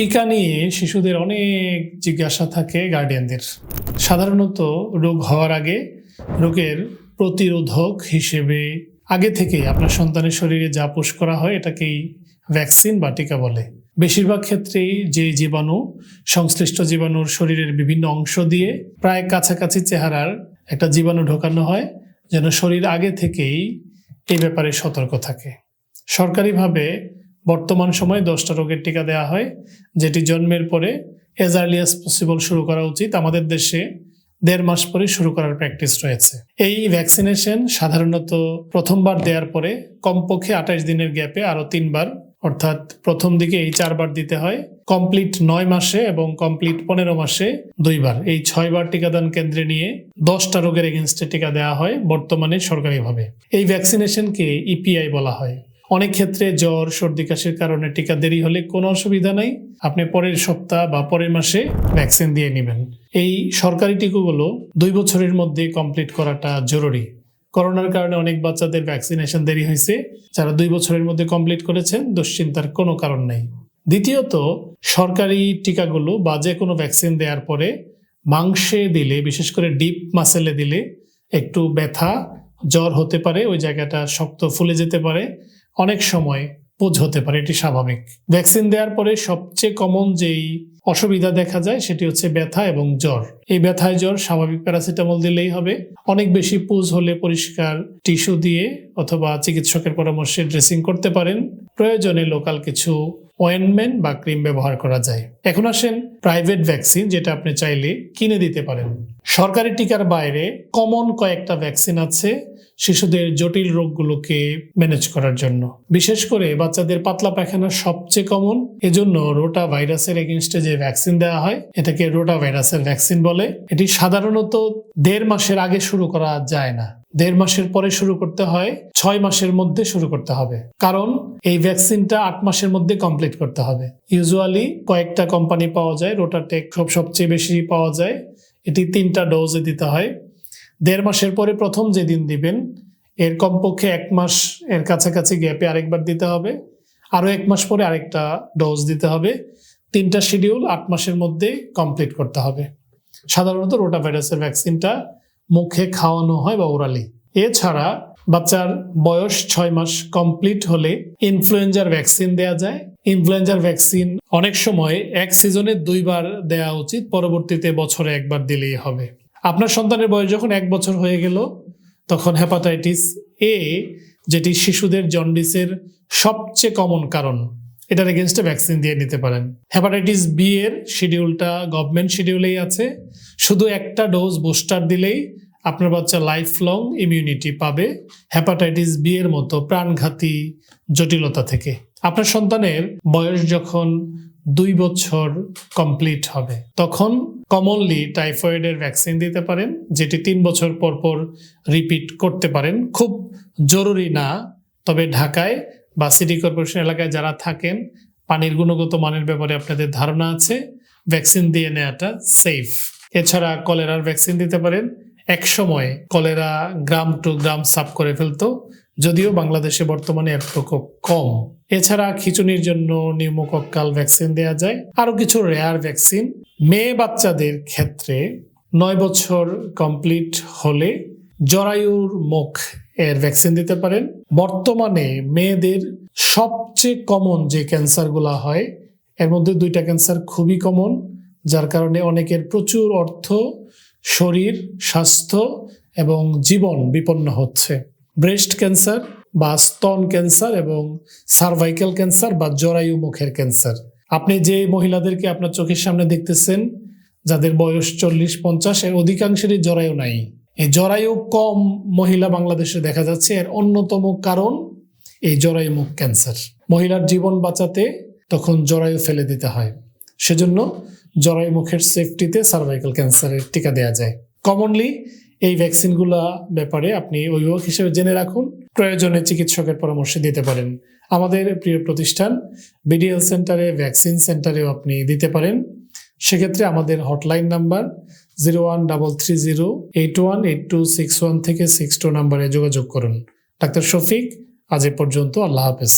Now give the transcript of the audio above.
টিকা নিয়ে শিশুদের অনেক জিজ্ঞাসা থাকে গার্ডিয়ানদের সাধারণত রোগ হওয়ার আগে রোগের প্রতিরোধক হিসেবে আগে থেকেই আপনার সন্তানের শরীরে যা পোষ করা হয় এটাকেই ভ্যাকসিন বা টিকা বলে। বেশিরভাগ ক্ষেত্রেই যে জীবাণু, সংশ্লিষ্ট জীবাণুর শরীরের বিভিন্ন অংশ দিয়ে প্রায় কাছাকাছি চেহারার একটা জীবাণু ঢোকানো হয়, যেন শরীর আগে থেকেই এই ব্যাপারে সতর্ক থাকে। সরকারিভাবে বর্তমান সময়ে দশটা রোগের টিকা দেওয়া হয়, যেটি জন্মের পরে এজ আর্লি অ্যাজ পসিবল শুরু করা উচিত। আমাদের দেশে দেড় মাস পরে শুরু করার প্র্যাকটিস রয়েছে। এই ভ্যাকসিনেশন সাধারণত প্রথমবার দেওয়ার পরে কমপক্ষে আঠাশ দিনের গ্যাপে আরও তিনবার, অর্থাৎ প্রথম দিকে এই চারবার দিতে হয় কমপ্লিট নয় মাসে এবং কমপ্লিট পনেরো মাসে দুইবার। এই ছয়বার টিকাদান কেন্দ্রে নিয়ে দশটা রোগের এগেনস্টে টিকা দেওয়া হয় বর্তমানে সরকারিভাবে। এই ভ্যাকসিনেশনকে ইপিআই বলা হয়। অনেক ক্ষেত্রে জ্বর, সর্দি, কাশির কারণে টিকা দেরি হলে কোনো অসুবিধা নাই। আপনি পরের সপ্তাহ বা পরের মাসে ভ্যাকসিন দিয়ে নেবেন। এই সরকারি টিকাগুলো দুই বছরের মধ্যে কমপ্লিট করাটা জরুরি। করোনার কারণে অনেক বাচ্চাদের ভ্যাকসিনেশন দেরি হয়েছে। যারা দুই বছরের মধ্যে কমপ্লিট করেছেন, দুশ্চিন্তার কোনো কারণ নেই। দ্বিতীয়ত, সরকারি টিকাগুলো বা যে কোনো ভ্যাকসিন দেওয়ার পরে মাংসে দিলে, বিশেষ করে ডিপ মাসেলে দিলে একটু ব্যথা, জ্বর হতে পারে, ওই জায়গাটা শক্ত ফুলে যেতে পারে। অনেক সময় পোজ হতে পারে, এটি স্বাভাবিক। ভ্যাকসিন দেওয়ার পরে সবচেয়ে কমন যেই অসুবিধা দেখা যায় সেটি হচ্ছে ব্যথা এবং জ্বর। এই ব্যথায় জ্বর স্বাভাবিক প্যারাসিটামল দিলেই হবে। অনেক বেশি পুজ হলে পরিষ্কার টিস্যু দিয়ে অথবা চিকিৎসকের পরামর্শে ড্রেসিং করতে পারেন। প্রয়োজনে লোকাল কিছু অয়েনমেন্ট বা ক্রিম ব্যবহার করা যায়। এখন আসেন প্রাইভেট ভ্যাকসিন যেটা আপনি চাইলে কিনে দিতে পারেন। সরকারি টিকার বাইরে কমন কয়েকটা ভ্যাকসিন আছে শিশুদের জটিল রোগগুলোকে ম্যানেজ করার জন্য। বিশেষ করে বাচ্চাদের পাতলা পায়খানা সবচেয়ে কমন। এজন্য রোটা ভাইরাসের এগেনস্টে যে ভ্যাকসিন দেওয়া হয়, এটাকে রোটা ভাইরাসের ভ্যাকসিন বলে। এটি সাধারণত দেড় মাসের আগে শুরু করা যায় না। দেড় মাসের পরে শুরু করতে হয়, ছয় মাসের মধ্যে শুরু করতে হবে। কারণ এই ভ্যাকসিনটা আট মাসের মধ্যে কমপ্লিট করতে হবে। ইউজুয়ালি কয়েকটা কোম্পানি পাওয়া যায় রোটাটেক সব সবচেয়ে বেশি পাওয়া যায়। এটি তিনটা ডোজে দিতে হয়। দেড় মাসের পরে প্রথম যেদিন দিবেন, এর কমপক্ষে এক মাস এর কাছাকাছি গ্যাপে আরেকবার দিতে হবে। আরও এক মাস পরে আরেকটা ডোজ দিতে হবে। তিনটা শিডিউল আট মাসের মধ্যে কমপ্লিট করতে হবে। সাধারণত রোটা ভাইরাসের ভ্যাকসিনটা মুখে খাওয়ানো হয় বা ওরালি এছাড়া বাচ্চার বয়স ছয় মাস কমপ্লিট হলে ইনফ্লুয়েঞ্জার ভ্যাকসিন দেয়া যায়। ইনফ্লুয়েঞ্জার ভ্যাকসিন অনেক সময় এক সিজনে দুইবার দেওয়া উচিত, পরবর্তীতে বছরে একবার দিলেই হবে। আপনার সন্তানের বয়স যখন এক বছর হয়ে গেল, তখন হেপাটাইটিস এ যেটি শিশুদের জন্ডিসের সবচেয়ে কমন কারণ। এটার এগেনস্টে ভ্যাকসিন দিয়ে নিতে পারেন। হেপাটাইটিস বি এর শিডিউলটা গভর্নমেন্ট শিডিউলেই আছে। শুধু একটা ডোজ বুস্টার দিলেই আপনার বাচ্চা লাইফ লং ইমিউনিটি পাবে হেপাটাইটিস বি এর মতো প্রাণঘাতী জটিলতা থেকে। আপনার সন্তানের বয়স যখন দুই বছর কমপ্লিট হবে, তখন কমনলি টাইফয়েডের ভ্যাকসিন দিতে পারেন, যেটি তিন বছর পর পর রিপিট করতে পারেন। খুব জরুরি না, তবে ঢাকায় বা সিটি কর্পোরেশন এলাকায় যারা থাকেন, পানির গুণগত মানের ব্যাপারে আপনাদের ধারণা আছে, ভ্যাকসিন দিয়ে নেওয়াটা সেফ এছাড়া কলেরার ভ্যাকসিন দিতে পারেন, এক সময় কলেরা গ্রাম টু গ্রাম সাফ করে ফেলতো, যদিও বাংলাদেশে বর্তমানে এর প্রকোপ কম। এছাড়া খিচুনির জন্য নিউমোকক্কাল ভ্যাকসিন দেওয়া যায়, আরও কিছু রেয়ার ভ্যাকসিন। মেয়ে বাচ্চাদের ক্ষেত্রে নয় বছর কমপ্লিট হলে জরায়ুর মুখ এর ভ্যাকসিন দিতে পারেন। বর্তমানে মেয়েদের সবচেয়ে কমন যে ক্যান্সারগুলো হয়, এর মধ্যে দুইটা ক্যান্সার খুবই কমন যার কারণে অনেকের প্রচুর অর্থ, শরীর, স্বাস্থ্য এবং জীবন বিপন্ন হচ্ছে। ব্রেস্ট ক্যান্সার বা স্তন ক্যান্সার এবং সার্ভাইকাল ক্যান্সার বা জরায়ু মুখের ক্যান্সার আপনি যে মহিলাদেরকে আপনার চোখের সামনে দেখতেছেন, যাদের বয়স চল্লিশ পঞ্চাশ, এর অধিকাংশেরই জরায়ু নাই। এই জরায়ু কম মহিলা বাংলাদেশে দেখা যাচ্ছে। এর অন্যতম কারণ এই জরায়ু মুখ ক্যান্সার। মহিলার জীবন বাঁচাতে তখন জরায়ু ফেলে দিতে হয়। সেজন্য জরায়ু মুখের সেফটিতে সার্ভাইকাল ক্যান্সারের টিকা দেওয়া যায়। কমনলি এই ভ্যাকসিনগুলা ব্যাপারে আপনি অভিভাবক হিসেবে জেনে রাখুন। প্রয়োজনে চিকিৎসকের পরামর্শ দিতে পারেন। আমাদের প্রিয় প্রতিষ্ঠান বিডিএল সেন্টারে ভ্যাকসিন সেন্টারেও আপনি দিতে পারেন। সেক্ষেত্রে আমাদের hotline number zero one double three zero eight one eight two six one থেকে সিক্স টু নাম্বারে যোগাযোগ করুন। ডাক্তার শফিক, আজ এ পর্যন্ত আল্লাহ হাফেজ।